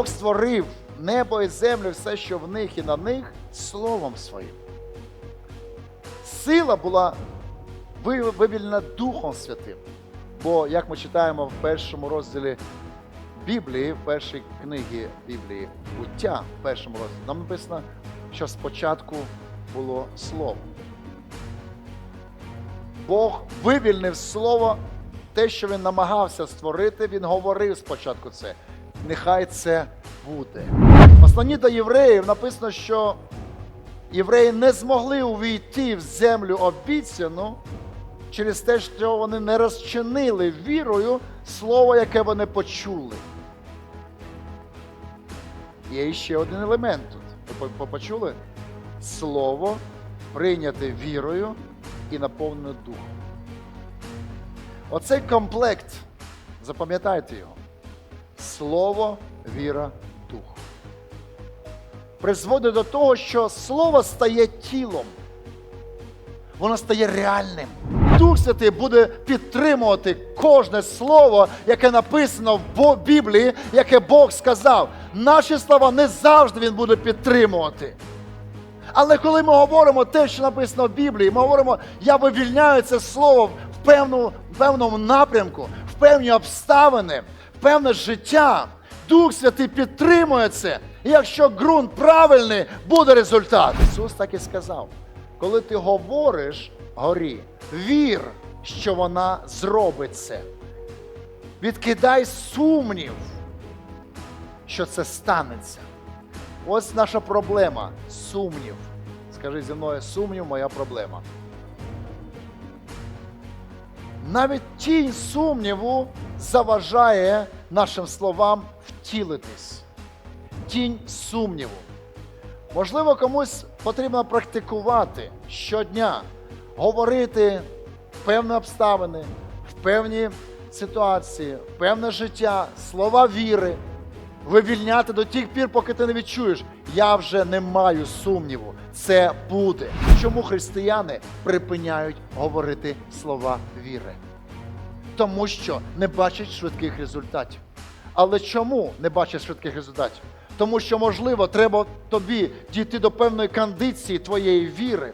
Бог створив небо і землю, все, що в них і на них, словом своїм. Сила була вивільнена Духом Святим. Бо, як ми читаємо в першому розділі Біблії, в першій книгі Біблії, буття в першому розділі, нам написано, що спочатку було слово. Бог вивільнив слово, те, що він намагався створити, він говорив спочатку це. Нехай це буде. В посланні до євреїв написано, що євреї не змогли увійти в землю обіцяну через те, що вони не розчинили вірою слово, яке вони почули. Є ще один елемент тут. Ви по- по- почули? Слово прийняте вірою і наповнене духом. Оцей комплект, запам'ятайте його. Слово, віра, дух. Призводить до того, що слово стає тілом. Воно стає реальним. Дух Святий буде підтримувати кожне слово, яке написано в Біблії, яке Бог сказав. Наші слова не завжди Він буде підтримувати. Але коли ми говоримо те, що написано в Біблії, ми говоримо, я вивільняю це слово в, певну, в певному напрямку, в певні обставини, певне життя. Дух Святий підтримує це. І якщо ґрунт правильний, буде результат. Ісус так і сказав: коли ти говориш горі, вір, що вона зробить це. Відкидай сумнів, що це станеться. Ось наша проблема сумнів. Скажи зі мною, сумнів моя проблема. Навіть тінь сумніву заважає нашим словам втілитись. Тінь сумніву. Можливо, комусь потрібно практикувати щодня, говорити певні обставини, в певні ситуації, в певне життя, слова віри вивільняти до тих пір, поки ти не відчуєш, я вже не маю сумніву, це буде. Чому християни припиняють говорити слова віри? Тому що не бачать швидких результатів. Але чому не бачать швидких результатів? Тому що, можливо, треба тобі дійти до певної кондиції твоєї віри,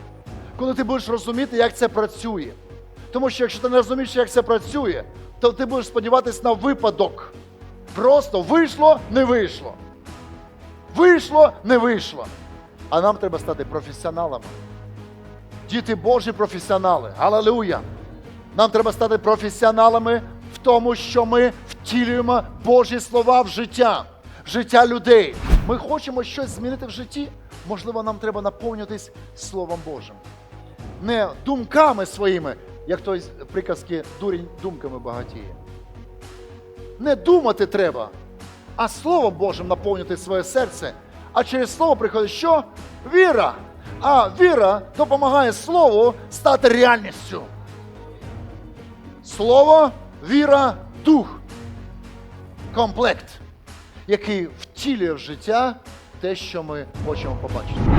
коли ти будеш розуміти, як це працює. Тому що якщо ти не розумієш, як це працює, то ти будеш сподіватися на випадок. Просто вийшло, не вийшло. Вийшло, не вийшло. А нам треба стати професіоналами. Діти Божі професіонали. Галилуя! Нам треба стати професіоналами в тому, що ми втілюємо Божі слова в життя, в життя людей. Ми хочемо щось змінити в житті. Можливо, нам треба наповнюватись Словом Божим. Не думками своїми, як той приказки дурень думками багатіє. Не думати треба, а Словом Божим наповнювати своє серце. А через слово приходить що? Віра. А віра допомагає слову стати реальністю. Слово, віра, дух. Комплект, який втілює в життя те, що ми хочемо побачити.